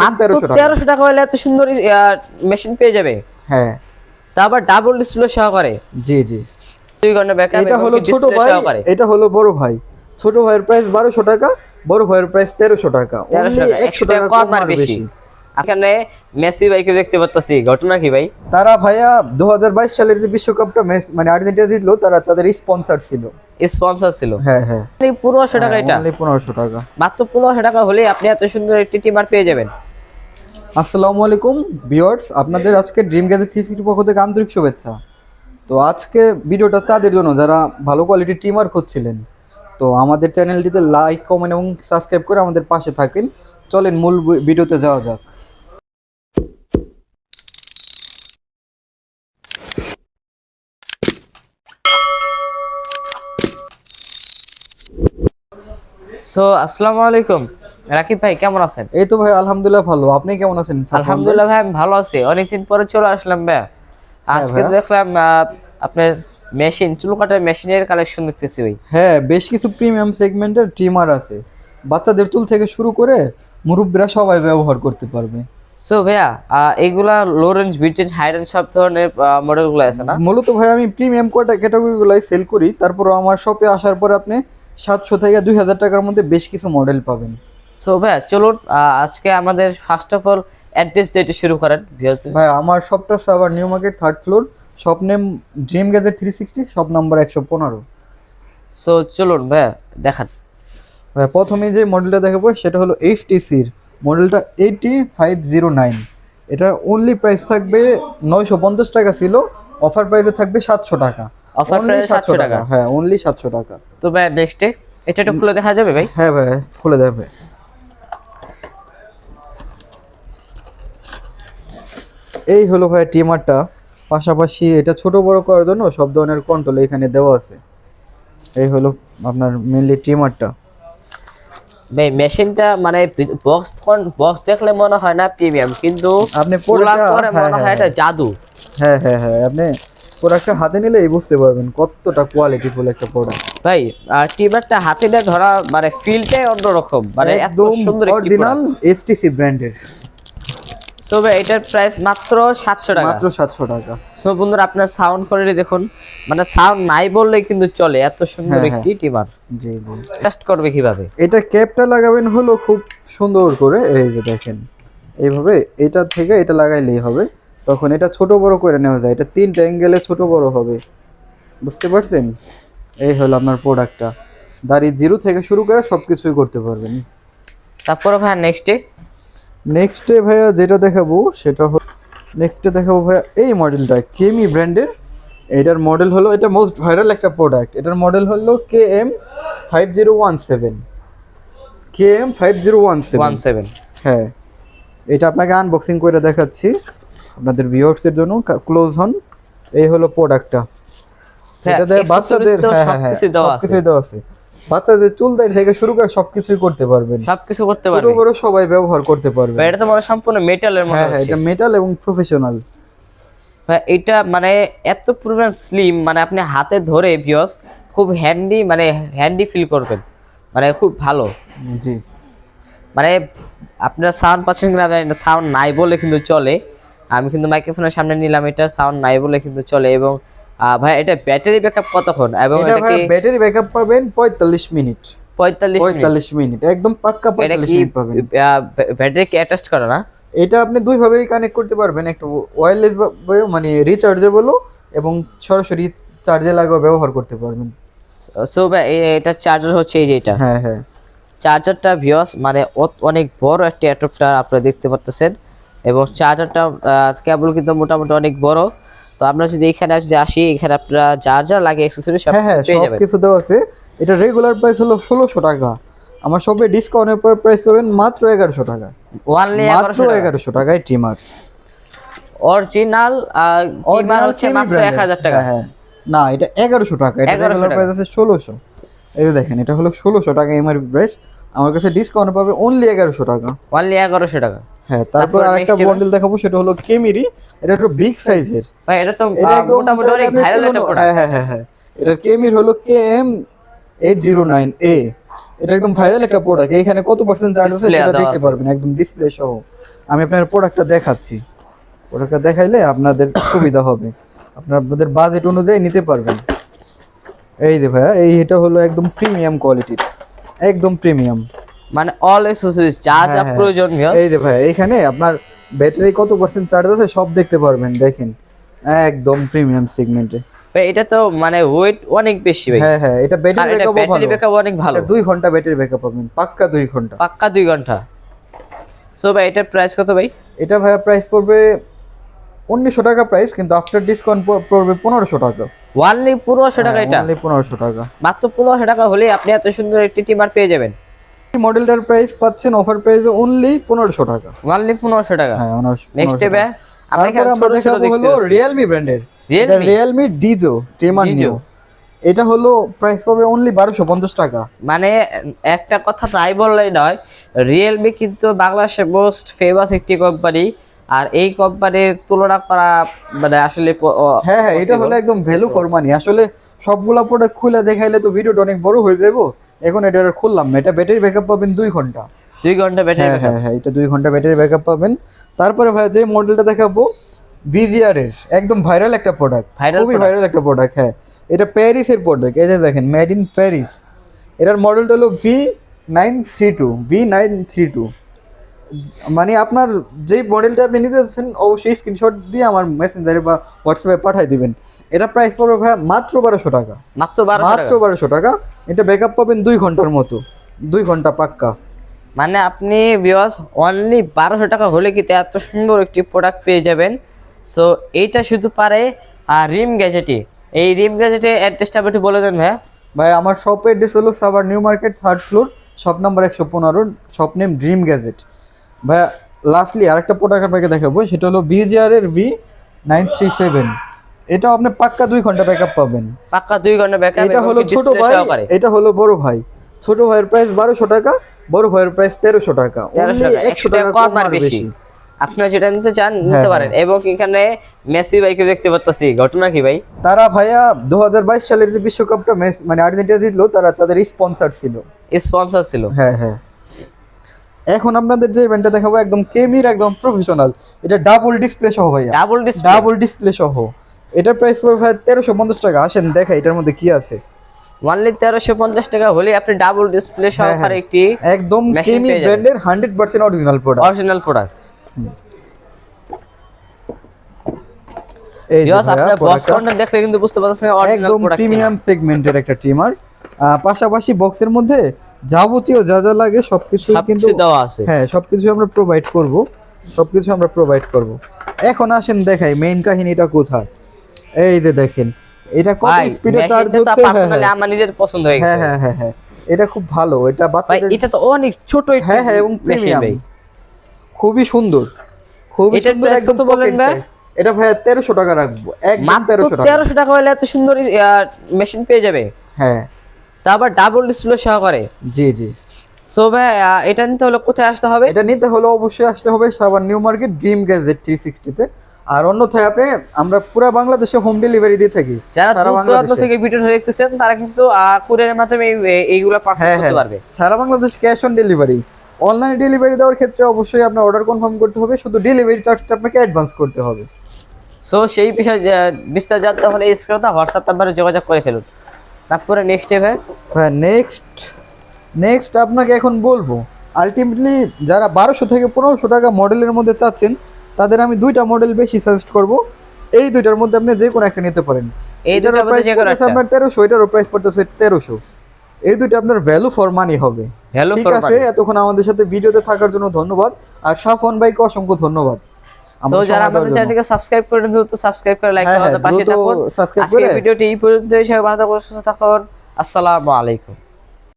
মাত্র টাকা। হলে এত সুন্দর মেশিন পেয়ে যাবে? হ্যাঁ। তারপর ডাবল ডিসপ্লে সহকারে? জি জি। দুই ঘণ্টা ব্যাকআপ এটা হলো ছোট ভাই এটা হলো বড় ভাই। ছোট ভাইয়ের প্রাইস বারোশো টাকা বড় ভাইয়ের প্রাইস তেরোশো টাকা। তেরোশো Only টাকা একশো একশো টাকা কম আর বেশি। এখানে মেসি ভাইকে দেখতে পাচ্ছি ঘটনা কি ভাই? তারা ভাইয়া দু হাজার বাইশ সালের যে বিশ্বকাপটা মানে আর্জেন্টিনা জিতলো তারা তাদের স্পন্সর ছিল। স্পন্সর ছিল? হ্যাঁ হ্যাঁ। পনেরোশো টাকা এটা? পনেরোশো টাকা। মাত্র পনেরোশো টাকা হলে আপনি এত সুন্দর একটি টিমার পেয়ে যাবেন। আসসালামু আলাইকুম, ভিউয়ার্স, আপনাদের আজকে ড্রিম গ্যাজেট থ্রি পক্ষ থেকে আন্তরিক শুভেচ্ছা। তো আজকে ভিডিওটা তাদের জন্য, যারা ভালো কোয়ালিটির টিমার খুঁজছিলেন, তো আমাদের চ্যানেলটিতে লাইক কমেন্ট এবং সাবস্ক্রাইব করে আমাদের পাশে থাকেন। চলেন মূল ভিডিওতে যাওয়া যাক। সো আসসালামু আলাইকুম। রাকিব ভাই কেমন আছেন? এই তো ভাই আলহামদুলিল্লাহ ভালো। আপনি কেমন আছেন? আলহামদুলিল্লাহ ভাই আমি ভালো আছি। অনেকদিন পরে চলে আসলাম ভাই। আজকে দেখলাম আপনার মেশিন চুল কাটার মেশিনের কালেকশন দেখতেছি ভাই। হ্যাঁ বেশ কিছু প্রিমিয়াম সেগমেন্টের ট্রিমার আছে। বাচ্চাদের চুল থেকে শুরু করে মুরব্বীরা সবাই ব্যবহার করতে পারবে। সো ভাইয়া আহ, এইগুলা low range mid range high range সব ধরনের মডেলগুলো আছে না? মূলত ভাই আমি প্রিমিয়াম কোয়াটা ক্যাটাগরিগুলাই সেল করি। তারপর আমার শপে আসার পরে আপনি সাতশো থেকে দুই হাজার টাকার মধ্যে বেশ কিছু মডেল পাবেন। সো ভাইয়া চলুন আজকে আমাদের ফার্স্ট অফ অল অ্যাড্রেস দিয়ে শুরু করেন। ভাই আমার শপটা Savar new market third floor shop name dream gadget three sixty shop number একশো পনেরো। সো চলুন ভাইয়া দেখান। ভাই প্রথমে যে মডেলটা দেখাবো সেটা হলো এইচটিসির মডেলটা এইটি ফাইভ জিরো নাইন এটা অনলি প্রাইস থাকবে নয়শো পঞ্চাশ টাকা ছিল অফার প্রাইসে থাকবে সাতশো টাকা। অফার price 700 টাকা। হ্যাঁ অনলি সাতশো টাকা। তো ভাই নেক্সটে এটা একটু খুলে দেখা যাবে ভাই? হ্যাঁ ভাই খুলে দেবে এই হলো ভাই টিমারটা পাশাপাশি এটা ছোট বড় করার জন্য সব ধরনের কন্ট্রোল এখানে দেওয়া আছে। এই হলো আপনার মেনলি টিমারটা ভাই মেশিনটা মানে বক্স বক্স দেখলে মনে হয় না প্রিমিয়াম কিন্তু আপনি পরে হ্যাঁ, মনে হয় হ্যাঁ, এটা জাদু। হ্যাঁ হ্যাঁ হ্যাঁ আপনি প্রোডাক্টটা হাতে নিলেই বুঝতে পারবেন কতটা কোয়ালিটি কোয়ালিটিফুল একটা প্রোডাক্ট ভাই আর টিমারটা হাতে নিয়ে ধরা মানে ফিলটাই অন্যরকম। মানে একদম সুন্দর অরিজিনাল এইচটিসি ব্র্যান্ডের সো এটার প্রাইস মাত্র সাতশো টাকা। মাত্র সাতশো টাকা। সো বন্ধুরা আপনার সাউন্ড কোয়ালিটি দেখুন। মানে সাউন্ড নাই বললেই কিন্তু চলে এত সুন্দর হ্যাঁ, একটি টিমার। জি জি। টেস্ট করবে কীভাবে? এটা ক্যাপটা লাগাবেন হলো খুব সুন্দর করে এই যে দেখেন। এইভাবে এটা থেকে এটা লাগাইলেই হবে। তখন এটা ছোট বড় করে নেওয়া যায়। এটা তিনটা অ্যাঙ্গেলে ছোট বড় হবে। বুঝতে পারছেন? এই হলো আপনার প্রোডাক্টটা দাড়ি জিরো থেকে শুরু করে সব কিছুই করতে পারবেন। তারপরে ভাই নেক্সটে নেক্সটে ভাইয়া যেটা দেখাবো সেটা হলো নেক্সটে দেখাবো ভাইয়া এই মডেলটা কেমি ব্র্যান্ডের এটার মডেল হলো এটা মোস্ট ভাইরাল একটা প্রোডাক্ট এটার মডেল হলো K M five zero one seven K M five zero one seven one seven হ্যাঁ। এটা আপনাকে আনবক্সিং করে দেখাচ্ছি। আপনাদের ভিউয়ার্সের জন্য ক্লোজ হন। এই হলো প্রোডাক্টটা এটা দিয়ে বাচ্চাদের হ্যাঁ হ্যাঁ হ্যাঁ দেওয়া আছে। বাচ্চাদের চুল দাড়ি থেকে শুরু করে সবকিছুই করতে পারবেন। সবকিছু করতে ছোট পারবে বড় সবাই ব্যবহার করতে পারবে। এটা তো মানে সম্পূর্ণ মেটালের মনে হ্যাঁ হ্যাঁ এটা মেটাল এবং প্রফেশনাল এটা মানে এত পরিমাণ স্লিম মানে আপনি হাতে ধরে ভিউস খুব হ্যান্ডি মানে হ্যান্ডি ফিল করবেন। মানে খুব ভালো। জি। মানে আপনারা সাউন্ড পাচ্ছেন কিনা সাউন্ড নাই বলে কিন্তু চলে। আমি কিন্তু মাইক্রোফোনের সামনে নিলাম এটা সাউন্ড নাই বলে কিন্তু চলে এবং ভাই এটা ব্যাটারি ব্যাকআপ কতক্ষণ? এবং এটা কি ব্যাটারি ব্যাকআপ পাবেন পঁয়তাল্লিশ মিনিট। পঁয়তাল্লিশ মিনিট? পঁয়তাল্লিশ মিনিট একদম পাক্কা এটা পঁয়তাল্লিশ কি মিনিট পাবেন। ব্যাটারি কি অ্যাটাচ করে না? এটা আপনি দুই ভাবেই কানেক্ট করতে পারবেন একটা ওয়্যারলেস মানে রিচার্জেবলও এবং সরাসরি চার্জে লাগিয়ে ব্যবহার করতে পারবেন। সো ভাই এটা চার্জার হচ্ছে এই যে এটা। হ্যাঁ হ্যাঁ। চার্জারটা ভিওস মানে অনেক বড় একটা অ্যাডপ্টার আপনারা দেখতে পাচ্ছেন এবং চার্জারটা কেবল কিন্তু মোটামুটি অনেক বড়। তো আমরা যদি এখানে যদি আসি এখানে আপনারা যা যা লাগে অ্যাক্সেসরি সব হ্যাঁ হ্যাঁ সব কিছু দেওয়া আছে। এটা রেগুলার প্রাইস হলো ষোলোশো টাকা। আমার সবে ডিসকাউন্টের পর প্রাইস পাবেন মাত্র এগারোশো টাকা। ওয়ানলি মাত্র এগারোশো টাকায় টিমার অরিজিনাল অরিজিনাল হচ্ছে মাত্র এক হাজার টাকা। হ্যাঁ হ্যাঁ। না এটা এগারোশো টাকা। এটা 1100 রেগুলার প্রাইস আছে ষোলোশো। এই যে দেখেন এটা হলো ষোলোশো টাকা এমআরপি প্রাইস আমার কাছে ডিসকাউন্ট পাবে অনলি এগারোশো টাকা। ওয়ানলি এগারোশো টাকা। হ্যাঁ তারপর আরেকটা বন্ডেল দেখাবো সেটা হলো কেমিরি এটা একটু বিগ সাইজের ভাই এটা তো মোটামুটি অনেক ভাইরাল একটা প্রোডাক্ট হ্যাঁ হ্যাঁ হ্যাঁ হ্যাঁ। এটা কেমির হলো K M eight zero nine A এটা একদম ভাইরাল একটা প্রোডাক্ট এখানে কত পার্সেন্ট চার্জ আছে সেটা দেখতে পারবেন একদম ডিসপ্লে সহ। আমি আপনার প্রোডাক্টটা দেখাচ্ছি। প্রোডাক্টটা দেখাইলে আপনাদের সুবিধা হবে। আপনারা আপনাদের বাজেট অনুযায়ী নিতে পারবেন। এই যে ভাইয়া এই এটা হলো একদম প্রিমিয়াম কোয়ালিটির একদম প্রিমিয়াম মানে অল অ্যাক্সেসরিজ যা যা হ্যাঁ, প্রয়োজন ভিউয়ার্স এই যে ভাই এখানে আপনার ব্যাটারি কত পার্সেন্ট চার্জ আছে সব দেখতে পারবেন দেখেন। একদম প্রিমিয়াম সেগমেন্টে ভাই এটা তো মানে ওয়েট অনেক বেশি ভাই। হ্যাঁ হ্যাঁ এটা ব্যাটারি এটা ব্যাকআপও ব্যাটারি ব্যাকআপ অনেক ভালো। এটা দুই ঘণ্টা ব্যাটারি ব্যাকআপ পাবেন পাক্কা দুই ঘণ্টা। পাক্কা দুই ঘণ্টা। সো ভাই এটার প্রাইস কত ভাই? এটা ভাইয়া প্রাইস পড়বে উনিশশো টাকা প্রাইস কিন্তু আফটার ডিসকাউন্ট পড়বে পনেরোশো টাকা। ওয়ানলি পনেরোশো টাকা এটা? অনলি পনেরোশো টাকা। মাত্র পনেরোশো টাকা হলে আপনি এত সুন্দর একটি টিমার পেয়ে যাবেন। মডেলটার প্রাইস পাচ্ছেন অফার প্রাইসে অনলি পনেরোশো টাকা। ওয়ানলি পনেরোশো টাকা। হ্যাঁ নেক্সট ডে ভাই আমরা তারপরে আমরা দেখাবো হলো রিয়েলমি ব্র্যান্ডের Realme? রিয়েলমি ডিজো টেমান Dizo? এটা হলো প্রাইস পাবে অনলি বারোশো পঞ্চাশ টাকা। মানে একটা কথা তাই বললেই নয় রিয়েলমি কিন্তু বাংলাদেশের মোস্ট ফেমাস একটি কোম্পানি আর এই কোম্পানির তুলনা করা মানে আসলে হ্যাঁ হ্যাঁ এটা হলো একদম ভ্যালু ফর মানি আসলে সবগুলা প্রোডাক্ট খুলে দেখাইলে তো ভিডিওটা অনেক বড় হয়ে যাব এখন এটা খুললাম এটা ব্যাটারি ব্যাকআপ পাবেন দুই ঘণ্টা। দুই ঘণ্টা ব্যাটারি হ্যাঁ হ্যাঁ হ্যাঁ এটা দুই ঘণ্টা ব্যাটারি ব্যাকআপ পাবেন। তারপরে ভাই যে মডেলটা দেখাবো বিজিআর এর একদম ভাইরাল একটা প্রোডাক্ট খুবই ভাইরাল একটা প্রোডাক্ট হ্যাঁ। এটা প্যারিসের প্রোডাক্ট এই যে দেখেন মেড ইন প্যারিস এটার মডেলটা হলো V nine three two V nine three two মানে আপনার যেই মডেলটা আপনি নিতে যাচ্ছেন অবশ্যই স্ক্রিনশট দিয়ে আমার মেসেঞ্জারে বা হোয়াটসঅ্যাপে পাঠিয়ে দিবেন। এটা প্রাইস পড়বে ভাই মাত্র বারোশো টাকা। মাত্র মাত্র বারোশো টাকা। এটা ব্যাকআপ পাবেন দুই ঘণ্টার মতো। দুই ঘণ্টা পাক্কা। মানে আপনি বিওয়াস অনলি বারোশো টাকা হলে কিন্তু এত সুন্দর একটি প্রোডাক্ট পেয়ে যাবেন। সো এইটা শুধু পারে আর রিম গ্যাজেটে এই রিম গ্যাজেটে অ্যাড্রেসটা আপনি একটু বলে দেন ভাই ভাই আমার শপ অ্যাড্রেস হলো Savar new market third floor shop number একশো পনেরো শপ নেম ড্রিম গ্যাজেট ভাই লাস্টলি আরেকটা প্রোডাক্ট আপনাকে দেখাবো সেটা হলো বিজিআর এর ভি নাইন থ্রি সেভেন এটাও আপনি পাক্কা দুই ঘণ্টা ব্যাকআপ পাবেন। পাক্কা দুই ঘণ্টা ব্যাকআপ এটা হলো ছোট ভাই এটা হলো বড় ভাই। ছোট ভাইয়ের প্রাইস বারোশো টাকা বড় ভাইয়ের প্রাইস তেরোশো টাকা। একশো টাকা কম আর বেশি। আপনারা যেটা নিতে চান নিতে হ্যাঁ, পারেন। এবং এখানে মেসি ভাইকে দেখতে পাচ্ছি ঘটনা কি ভাই? তারা ভাইয়া দু হাজার বাইশ সালের যে বিশ্বকাপটা মানে আর্জেন্টিনা জিতলো তারা তাদের স্পন্সর ছিল। স্পন্সর ছিল। হ্যাঁ হ্যাঁ। এখন আপনাদের যে ইভেন্টটা দেখাবো একদম কেমির একদম প্রফেশনাল এটা ডাবল ডিসপ্লে সহ ভাইয়া। ডাবল ডিসপ্লে ডাবল ডিসপ্লে সহ। এটার প্রাইস পড়বে ভাই তেরোশো পঞ্চাশ টাকা। আসেন দেখা এটার মধ্যে কি আছে। অনলি তেরোশো পঞ্চাশ টাকা হলে আপনি ডাবল ডিসপ্লে হ্যাঁ, সহকারে হ্যাঁ। একটি একদম কেমি ব্র্যান্ডের hundred percent original product original product এই আপনার বক্স product দেখলে কিন্তু বুঝতে পারছেন অরিজিনাল একদম প্রোডাক্ট প্রিমিয়াম সেগমেন্টের একটা ট্রিমার পাশাপাশি বক্সের মধ্যে যাবতীয় যা যা লাগে সবকিছু কিন্তু দেওয়া আছে। হ্যাঁ সবকিছু আমরা প্রোভাইড করব। সবকিছু আমরা প্রোভাইড করব। এখন আসেন দেখাই মেইন কাহিনীটা কোথায়। এই যে দেখেন এটা কত স্পিডে চার্জ হচ্ছে? হ্যাঁ, পার্সোনালি হ্যাঁ, আমার নিজের পছন্দ হয়ে হ্যাঁ গেছে। হ্যাঁ হ্যাঁ হ্যাঁ। এটা খুব ভালো এটা ভাই বাচ্চাদের এটা তো অনেক ছোট একটি হ্যাঁ হ্যাঁ এবং প্রিমিয়াম ভাই। খুবই সুন্দর খুবই সুন্দর একদম ভাই? size। এটা ভাইয়া তেরোশো টাকা রাখব একদম মাত্র তেরোশো টাকা। তেরোশো টাকা হলে এত সুন্দর মেশিন পেয়ে যাবে? হ্যাঁ। তা আবার ডাবল ডিসপ্লে সহকারে? জি জি। সো ভাই এটা নিতে হলে কোথায় আসতে হবে? এটা নিতে হলে অবশ্যই আসতে হবে সাবান new market dream gadget three সিক্সটিতে আর অন্যথায় আপনি আমরা পুরো বাংলাদেশে হোম ডেলিভারি দিয়ে থাকি। যারা সারা বাংলাদেশে। থেকে ভিডিওটা দেখতেছেন তারা কিন্তু কুরিয়ারের মাধ্যমে এই- এইগুলা পারচেজ হ্যাঁ করতে হ্যাঁ। পারবে। সারা বাংলাদেশ ক্যাশ অন ডেলিভারি অনলাইনে ডেলিভারি দেওয়ার ক্ষেত্রে অবশ্যই আপনার অর্ডার কনফার্ম করতে হবে শুধু ডেলিভারি চার্জটা আপনাকে অ্যাডভান্স করতে হবে। সো সেই বিষয়ে বিস্তার জানতে হলে স্ক্রিনে হোয়াটসঅ্যাপ নাম্বারে যোগাযোগ করে ফেলুন। তারপরে নেক্সট স্টেপ হ্যাঁ নেক্সট নেক্সট আপনাকে এখন বলব আলটিমেটলি যারা বারোশো থেকে পনেরোশো টাকা মডেলের মধ্যে চাচ্ছেন তাদের আমি দুইটা মডেল বেশি সাজেস্ট করব। এই দুইটার মধ্যে আপনি যে কোনো একটা নিতে পারেন। এই এটারও দুটার প্রাইস পড়তেছে। আপনার তেরোশো এটারও প্রাইস পড়তেছে তেরোশো। এই দুটো আপনার ভ্যালু ফর মানি হবে। ঠিক আছে এতক্ষণ আমাদের সাথে ভিডিওতে থাকার জন্য ধন্যবাদ। আর সাফন ভাইকে অসংখ্য ধন্যবাদ। সো যারা আমাদের। চ্যানেলটিকে সাবস্ক্রাইব করে দ্রুত সাবস্ক্রাইব করে লাইক হ্যাঁ, হ্যাঁ, পাশে থাকুন। আজকের ভিডিওটি এই পর্যন্ত সবাই ভালো থাকুন সুস্থ থাকুন। আসসালামু আলাইকুম।